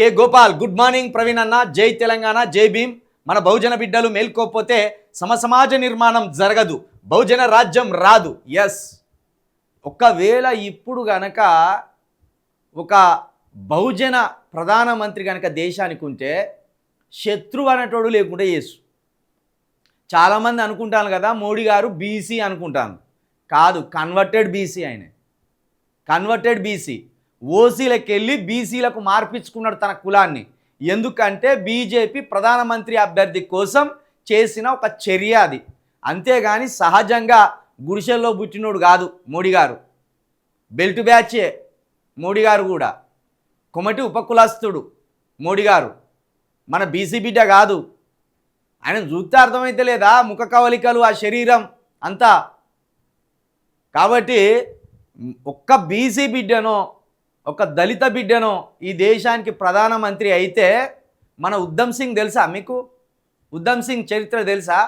K Gopal good morning Praveen అన్న జై తెలంగాణ జై భీమ్. మన బహుజన బిడ్డలు మేల్కోకపోతే సమసమాజ నిర్మాణం జరగదు బహుజన రాజ్యం రాదు. ఎస్ ఒకవేళ ఇప్పుడు గనక ఒక బహుజన ప్రధానమంత్రి కనుక దేశానికి ఉంటే శత్రువు అనేటోడు లేకుండా యేసు. చాలామంది అనుకుంటాను కదా మోడీ గారు బీసీ అనుకుంటాను కాదు కన్వర్టెడ్ బీసీ ఆయన. Converted BC. ఓసీలకు వెళ్ళి బీసీలకు మార్పించుకున్నాడు తన కులాన్ని. ఎందుకంటే బీజేపీ ప్రధానమంత్రి అభ్యర్థి కోసం చేసిన ఒక చర్య అది. అంతేగాని సహజంగా గుడిసెల్లో పుట్టినోడు కాదు మోడీ గారు. బెల్ట్ బ్యాచే మోడీ గారు కూడా. కొమటి ఉపకులస్తుడు మోడీ గారు. మన బీసీ బిడ్డ కాదు. ఆయన చూస్తే అర్థమైతే లేదా? ముఖ కవలికలు ఆ శరీరం అంతా. కాబట్టి ఒక్క బీసీ బిడ్డను ఒక దళిత బిడ్డను ఈ దేశానికి ప్రధానమంత్రి అయితే మన ఉద్దమ్ సింగ్ తెలుసా మీకు? ఉద్దమ్ సింగ్ చరిత్ర తెలుసా?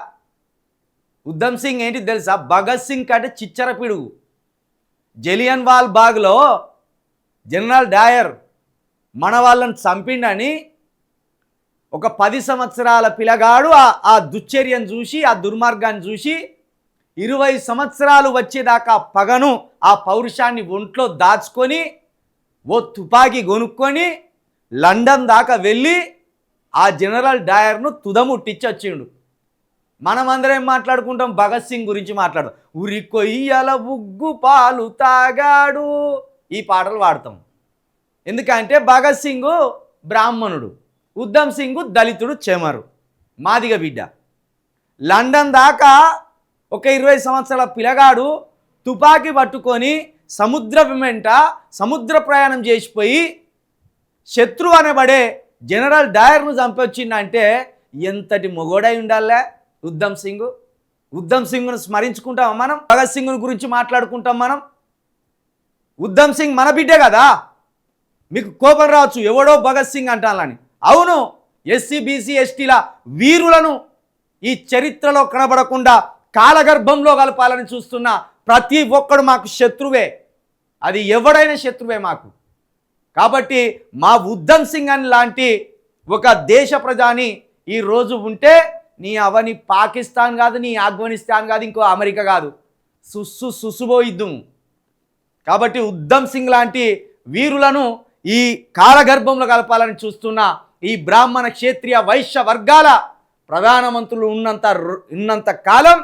ఉద్దమ్ సింగ్ ఏంటి తెలుసా? భగత్ సింగ్ కంటే చిచ్చర పిడుగు. జలియన్ వాల్ బాగ్లో జనరల్ డాయర్ మన వాళ్ళని చంపిండని ఒక పది సంవత్సరాల పిల్లగాడు ఆ- ఆ దుశ్చర్యను చూసి ఆ దుర్మార్గాన్ని చూసి ఇరవై సంవత్సరాలు వచ్చేదాకా పగను ఆ పౌరుషాన్ని ఒంట్లో దాచుకొని ఓ తుపాకీ కొనుక్కొని లండన్ దాకా వెళ్ళి ఆ జనరల్ డయర్ను తుదముట్టించి మనమందరం ఏం మాట్లాడుకుంటాం భగత్ సింగ్ గురించి మాట్లాడు. ఉరి కొయ్యల ఉగ్గు పాలు తాగాడు. ఈ పాటలు పాడతాం ఎందుకంటే భగత్ సింగ్ బ్రాహ్మణుడు ఉద్దమ్ సింగ్ దళితుడు చెమరు. మాదిగ బిడ్డ. లండన్ దాకా ఒక ఇరవై సంవత్సరాల పిల్లగాడు తుపాకీ పట్టుకొని సముద్ర వెంట సముద్ర ప్రయాణం చేసిపోయి శత్రువు అనబడే జనరల్ డయర్ను చంపొచ్చిందంటే ఎంతటి మొగోడై ఉండాలే? ఉద్దమ్ సింగ్. ఉద్దమ్ సింగ్ను స్మరించుకుంటాం మనం భగత్ సింగ్ గురించి మాట్లాడుకుంటాం మనం. ఉద్దమ్ సింగ్ మన బిడ్డే కదా? మీకు కోపం రావచ్చు ఎవడో భగత్ సింగ్ అంటాలని అవును ఎస్సీ బీసీ ఎస్టీల వీరులను ఈ చరిత్రలో కనబడకుండా కాలగర్భంలో కలపాలని చూస్తున్న ప్రతి ఒక్కడు మాకు శత్రువే. అది ఎవడైనా శత్రువే మాకు. కాబట్టి మా ఉద్దమ్ సింగ్ అని లాంటి ఒక దేశ ప్రజాని ఈరోజు ఉంటే నీ అవని పాకిస్తాన్ కాదు నీ ఆఫ్ఘనిస్తాన్ కాదు ఇంకో అమెరికా కాదు. సుస్సు సుసుబోయిద్దుము కాబట్టి ఉద్దమ్ సింగ్ లాంటి వీరులను ఈ కాలగర్భంలో కలపాలని చూస్తున్న ఈ బ్రాహ్మణ క్షేత్రీయ వైశ్య వర్గాల ప్రధానమంత్రులు ఉన్నంత రు- ఉన్నంత కాలం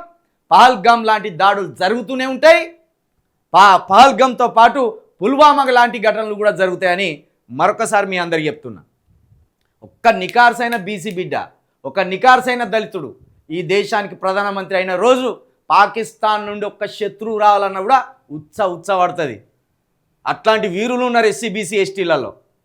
పహల్గామ్ లాంటి దాడులు జరుగుతూనే ఉంటాయి. పా పహల్గంతో పాటు పుల్వామా లాంటి ఘటనలు కూడా జరుగుతాయని మరొకసారి మీ అందరికి చెప్తున్నా. ఒక్క నికార్సైన బీసీ బిడ్డ ఒక నికార్సైన దళితుడు ఈ దేశానికి ప్రధానమంత్రి అయిన రోజు పాకిస్తాన్ నుండి ఒక్క శత్రువు రావాలన్నా కూడా ఉత్స ఉత్సపడుతుంది అట్లాంటి వీరులు ఉన్నారు ఎస్సీబీసీ ఎస్టీలలో.